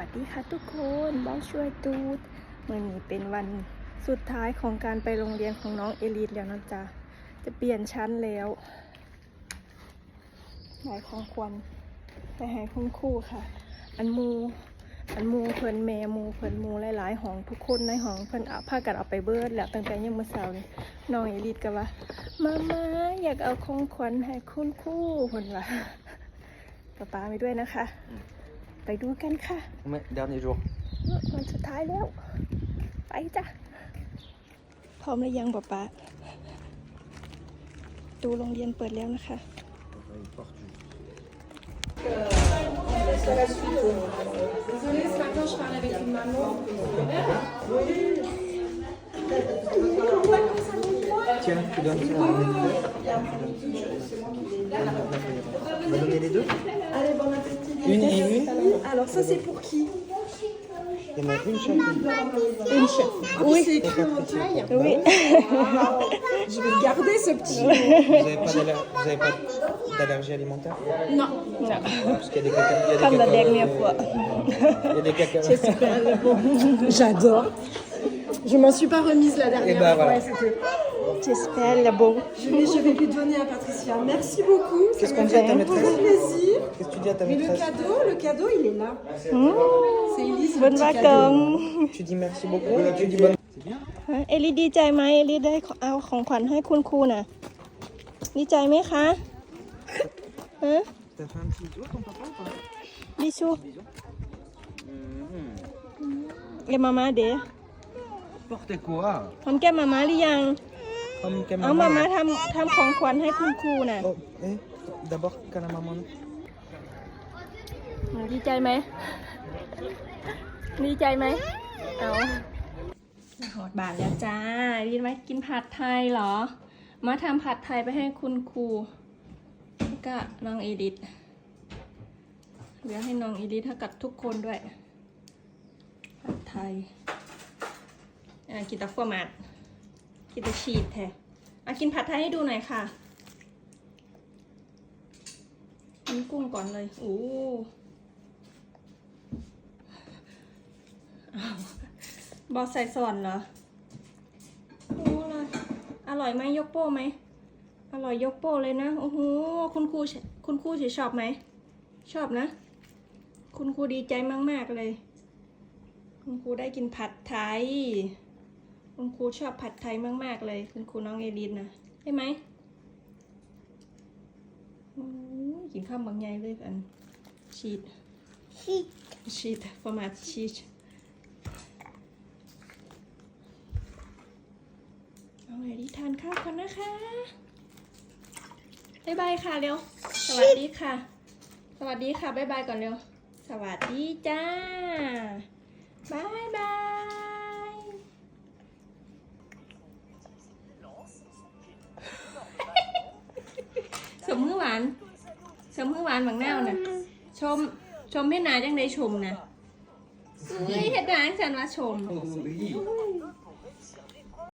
วัสดีค่ะทุกคนบ้านช่วยตูดมื่อนี้เป็นวันสุดท้ายของการไปโรงเรียนของน้องเอลิทแล้วนะจ๊ะ จะเปลี่ยนชั้นแล้วหลายของควันไปให้คุณครูค่ะ อันมูอันมูเพิ่นแม่มูเพิ่นมูหลายๆห้องทุกคนในห้องเพิ่นเอาพากันเอาไปเบิดแล้วตั้งแต่ยังมื้อเช้านี่น้องเอลิทก็ว่ามามาอยากเอาของขวัญให้คุณครูเพิ่นว่าป๊าป๊าไปด้วยนะคะ ไปดูกันค่ะ Ouais, dernier jour. วันสุดท้ายแล้ว ไปจ้ะ พร้อมหรือยังป๊าป๊าดูโรงเรียนเปิดแล้วนะคะ Tiens, tu donnes ça. On va donner les deux Allez, bon appétit. Une et une Alors, ça, c'est pour qui? Il y en a une chacune. Une chef. Oui. C'est écrit en taille. Oui. Je vais le garder, ce petit. Vous n'avez pas d'allergie alimentaire? Non. Parce qu'il y a des caca. Il y a Comme la dernière fois. Il y a des caca. J'adore. Je m'en suis pas remise la dernière Et bah, fois. voilà. c'était- J'espère le bon. Je vais, je vais lui donner à Patricia. Merci beaucoup. Ça Qu'est-ce m'a qu'on dit à fait ta beaucoup maîtresse plaisir. Qu'est-ce que tu dis à ta Mais le maîtresse cadeau, le cadeau, il est là. Mmh. C'est Elise. le Bonne petit cadeau. vacances. Tu dis merci beaucoup et tu dis bonne. C'est bien. เอลิดีใจไหมเอลิได้เอาของขวัญให้คุณครูน่ะ ดีใจไหมคะฮะ T'as fait un petit bisou à ton papa ou pas บิชู Mhm. เอ็มมามาเด๋ Portez quoi ทำแก้ มมามาหรือยัง Comme qu'à เอามามา maman. ทำทำของขวัญให้คุณครูน่ะ Oh, eh, D'abord qu'à la maman. หนูดีใจไหม ดีใจไหม เอาหอดบาทแล้วจ้าดีไหมกินผัดไทยเหรอ มาทำผัดไทยไปให้คุณครูแล้วก็น้องเอดิทเหลือให้น้องเอดิทเท่ากับทุกคนด้วย ผัดไทย อ่ากินแตะฟัวหมัด กินแตะชีสแท้อะกินผัดไทยให้ดูหน่อยค่ะกินกุ้งก่อนเลยโอ้บอสใส่ซอนเหรอโอ้เลยอร่อยไหมยกโป้ไหม อร่อยยกโป้เลยนะ โอ้โห คุณครู คุณครูชอบไหม ชอบนะ คุณครูดีใจมาก ๆ เลย คุณครูได้กินผัดไทย คุณครูชอบผัดไทยมากๆเลย คุณครูน้องเอลินนะใช่ไหมโอ้ยกินข้าวบางใหญ่เลยอันชีสชีสชีสประมาณชีสเอาไงดีทานข้าวกันนะคะบ๊ายบายค่ะเร็ว สวัสดีค่ะ สวัสดีค่ะบ๊ายบายก่อนเร็ว สวัสดีจ้าานสมมือหวานบางแนวน่ะ ชม ชมให้นายจังได้ชมนะเฮ้ยเห็ดนายฉันว่าชม Oui.